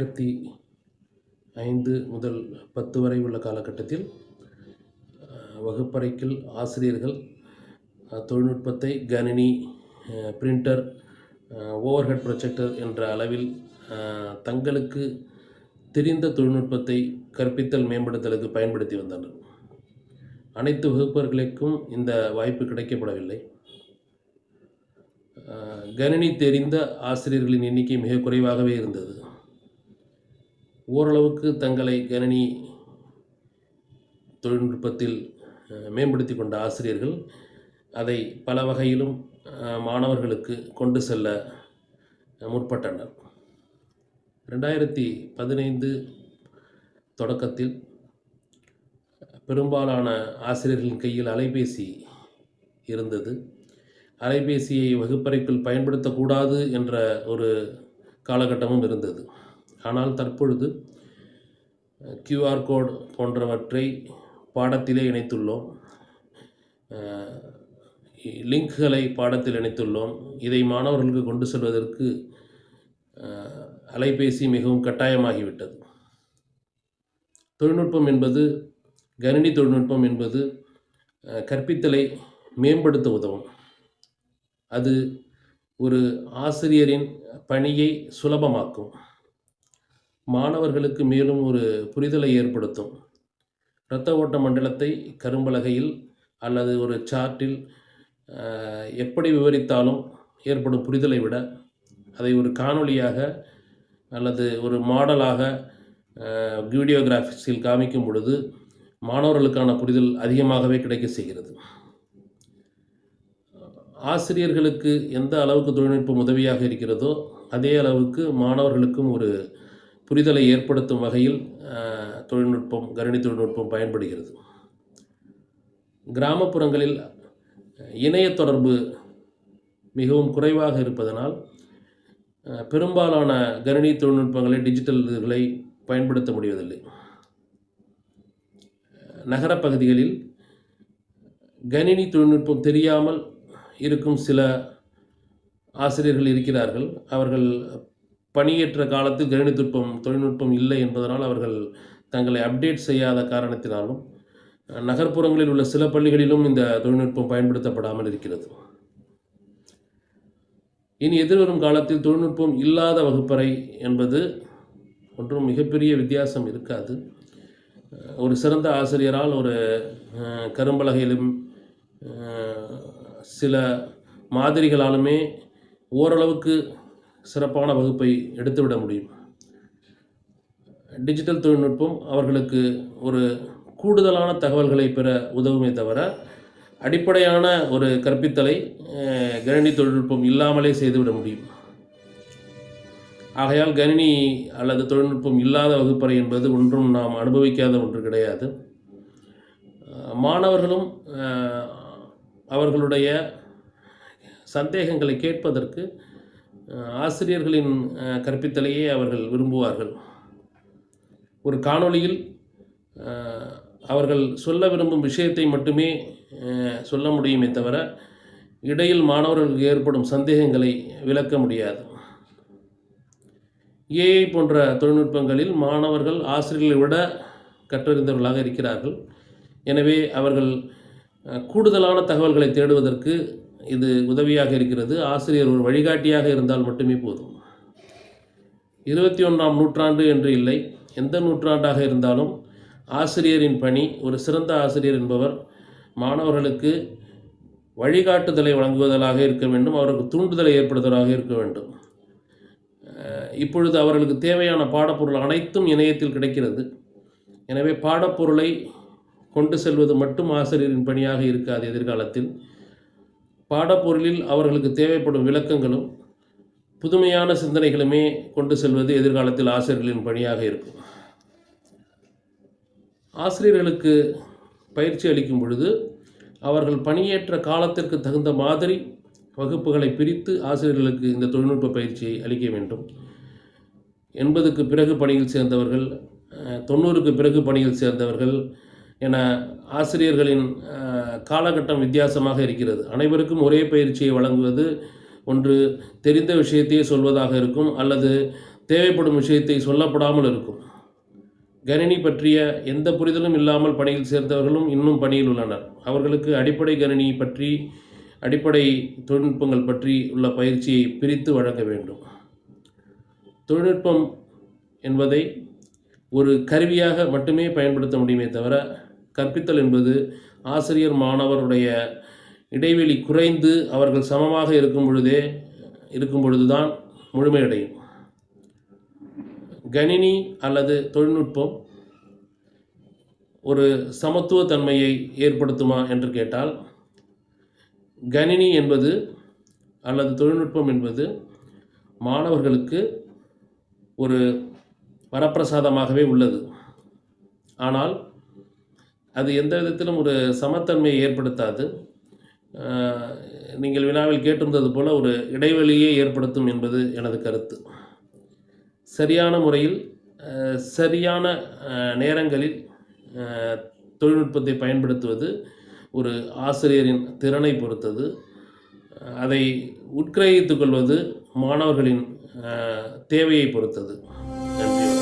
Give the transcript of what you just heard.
ரெண்டாயிரத்தி ஐந்து முதல் பத்து வரை உள்ள காலகட்டத்தில் வகுப்பறைக்கில் ஆசிரியர்கள் தொழில்நுட்பத்தை கணினி பிரிண்டர் ஓவர்ஹெட் ப்ரொஜெக்டர் என்ற அளவில் தங்களுக்கு தெரிந்த தொழில்நுட்பத்தை கற்பித்தல் மேம்படுத்தலுக்கு பயன்படுத்தி வந்தனர். அனைத்து வகுப்பர்களுக்கும் இந்த வாய்ப்பு கிடைக்கப்படவில்லை. கணினி தெரிந்த ஆசிரியர்களின் எண்ணிக்கை மிக குறைவாகவே இருந்தது. ஓரளவுக்கு தங்களை கணினி தொழில்நுட்பத்தில் மேம்படுத்தி கொண்ட ஆசிரியர்கள் அதை பல வகையிலும் மாணவர்களுக்கு கொண்டு செல்ல முற்பட்டனர். ரெண்டாயிரத்தி பதினைந்து தொடக்கத்தில் பெரும்பாலான ஆசிரியர்களின் கையில் அலைபேசி இருந்தது. அலைபேசியை வகுப்பறைக்குள் பயன்படுத்தக்கூடாது என்ற ஒரு காலகட்டமும் இருந்தது. ஆனால் தற்பொழுது கியூஆர் கோட் போன்றவற்றை பாடத்திலே இணைத்துள்ளோம். லிங்க்குகளை பாடத்தில் இணைத்துள்ளோம். இதை மாணவர்களுக்கு கொண்டு செல்வதற்கு அலைபேசி மிகவும் கட்டாயமாகிவிட்டது. தொழில்நுட்பம் என்பது கணினி தொழில்நுட்பம் என்பது கற்பித்தலை மேம்படுத்த உதவும். அது ஒரு ஆசிரியரின் பணியை சுலபமாக்கும். மாணவர்களுக்கு மேலும் ஒரு புரிதலை ஏற்படுத்தும். இரத்த ஓட்ட மண்டலத்தை கரும்பலகையில் அல்லது ஒரு சார்ட்டில் எப்படி விவரித்தாலும் ஏற்படும் புரிதலை விட அதை ஒரு காணொளியாக அல்லது ஒரு மாடலாக வீடியோகிராஃபிக்ஸில் காமிக்கும் பொழுது மாணவர்களுக்கான புரிதல் அதிகமாகவே கிடைக்க செய்கிறது. ஆசிரியர்களுக்கு எந்த அளவுக்கு தொழில்நுட்பம் உதவியாக இருக்கிறதோ அதே அளவுக்கு மாணவர்களுக்கும் ஒரு புரிதலை ஏற்படுத்தும் வகையில் தொழில்நுட்பம் கணினி தொழில்நுட்பம் பயன்படுகிறது. கிராமப்புறங்களில் இணைய தொடர்பு மிகவும் குறைவாக இருப்பதனால் பெரும்பாலான கணினி தொழில்நுட்பங்களை டிஜிட்டல் இதுகளை பயன்படுத்த முடிவதில்லை. நகரப்பகுதிகளில் கணினி தொழில்நுட்பம் தெரியாமல் இருக்கும் சில ஆசிரியர்கள் இருக்கிறார்கள். அவர்கள் பணியேற்ற காலத்தில் கணினித்துட்பம் தொழில்நுட்பம் இல்லை என்பதனால் அவர்கள் தங்களை அப்டேட் செய்யாத காரணத்தினாலும் நகர்ப்புறங்களில் உள்ள சில பள்ளிகளிலும் இந்த தொழில்நுட்பம் பயன்படுத்தப்படாமல் இருக்கிறது. இனி எதிர்வரும் காலத்தில் தொழில்நுட்பம் இல்லாத வகுப்பறை என்பது ஒன்றும் மிகப்பெரிய வித்தியாசம் இருக்காது. ஒரு சிறந்த ஆசிரியரால் ஒரு கரும்பலகையிலும் சில மாதிரிகளாலுமே ஓரளவுக்கு சிறப்பான வகுப்பை எடுத்துவிட முடியும். டிஜிட்டல் தொழில்நுட்பம் அவர்களுக்கு ஒரு கூடுதலான தகவல்களை பெற உதவுமே தவிர அடிப்படையான ஒரு கற்பித்தலை கணினி தொழில்நுட்பம் இல்லாமலே செய்துவிட முடியும். ஆகையால் கணினி அல்லது தொழில்நுட்பம் இல்லாத வகுப்பறை என்பது ஒன்றும் நாம் அனுபவிக்காத ஒன்று கிடையாது. மாணவர்களும் அவர்களுடைய சந்தேகங்களை கேட்பதற்கு ஆசிரியர்களின் கற்பித்தலையே அவர்கள் விரும்புவார்கள். ஒரு காணொளியில் அவர்கள் சொல்ல விரும்பும் விஷயத்தை மட்டுமே சொல்ல முடியுமே தவிர இடையில் மாணவர்களுக்கு ஏற்படும் சந்தேகங்களை விளக்க முடியாது. ஏஐ போன்ற தொழில்நுட்பங்களில் மாணவர்கள் ஆசிரியர்களை விட கற்றறிந்தவர்களாக இருக்கிறார்கள். எனவே அவர்கள் கூடுதலான தகவல்களை தேடுவதற்கு இது உதவியாக இருக்கிறது. ஆசிரியர் ஒரு வழிகாட்டியாக இருந்தால் மட்டுமே போதும். இருபத்தி ஒன்றாம் நூற்றாண்டு என்று இல்லை. எந்த நூற்றாண்டாக இருந்தாலும் ஆசிரியரின் பணி ஒரு சிறந்த ஆசிரியர் என்பவர் மாணவர்களுக்கு வழிகாட்டுதலை வழங்குவதாக இருக்க வேண்டும். அவருக்கு தூண்டுதலை ஏற்படுத்துவதாக இருக்க வேண்டும். இப்பொழுது அவர்களுக்கு தேவையான பாடப்பொருள் அனைத்தும் இணையத்தில் கிடைக்கிறது. எனவே பாடப்பொருளை கொண்டு செல்வது மட்டும் ஆசிரியரின் பணியாக இருக்காது எதிர்காலத்தில். பாடப்பொருளில் அவர்களுக்கு தேவைப்படும் விளக்கங்களும் புதுமையான சிந்தனைகளுமே கொண்டு செல்வது எதிர்காலத்தில் ஆசிரியர்களின் பணியாக இருக்கும். ஆசிரியர்களுக்கு பயிற்சி அளிக்கும் பொழுது அவர்கள் பணியேற்ற காலத்திற்கு தகுந்த மாதிரி வகுப்புகளை பிரித்து ஆசிரியர்களுக்கு இந்த தொழில்நுட்ப பயிற்சியை அளிக்க வேண்டும். எண்பதுக்கு பிறகு பணியில் சேர்ந்தவர்கள் தொண்ணூறுக்கு பிறகு பணியில் சேர்ந்தவர்கள் என ஆசிரியர்களின் காலகட்டம் வித்தியாசமாக இருக்கிறது. அனைவருக்கும் ஒரே பயிற்சியை வழங்குவது ஒன்று தெரிந்த விஷயத்தையே சொல்வதாக இருக்கும் அல்லது தேவைப்படும் விஷயத்தை சொல்லப்படாமல் இருக்கும். கணினி பற்றிய எந்த புரிதலும் இல்லாமல் பணியில் சேர்ந்தவர்களும் இன்னும் பணியில் உள்ளனர். அவர்களுக்கு அடிப்படை கணினி பற்றி அடிப்படை தொழில்நுட்பங்கள் பற்றி உள்ள பயிற்சியை பிரித்து வழங்க வேண்டும். தொழில்நுட்பம் என்பதை ஒரு கருவியாக மட்டுமே பயன்படுத்த முடியுமே தவிர கற்பித்தல் என்பது ஆசிரியர் மாணவருடைய இடைவெளி குறைந்து அவர்கள் சமமாக இருக்கும் பொழுதே இருக்கும் பொழுதுதான் முழுமையடையும். கணினி அல்லது தொழில்நுட்பம் ஒரு சமத்துவத்தன்மையை ஏற்படுத்துமா என்று கேட்டால் கணினி என்பது அல்லது தொழில்நுட்பம் என்பது மாணவர்களுக்கு ஒரு வரப்பிரசாதமாகவே உள்ளது. ஆனால் அது எந்த விதத்திலும் ஒரு சமத்தன்மையை ஏற்படுத்தாது. நீங்கள் வினாவில் கேட்டிருந்தது போல ஒரு இடைவெளியே ஏற்படுத்தும் என்பது எனது கருத்து. சரியான முறையில் சரியான நேரங்களில் தொழில்நுட்பத்தை பயன்படுத்துவது ஒரு ஆசிரியரின் திறனை பொறுத்தது. அதை உட்கிரகித்துக் கொள்வது மாணவர்களின் தேவையை பொறுத்தது. நன்றி.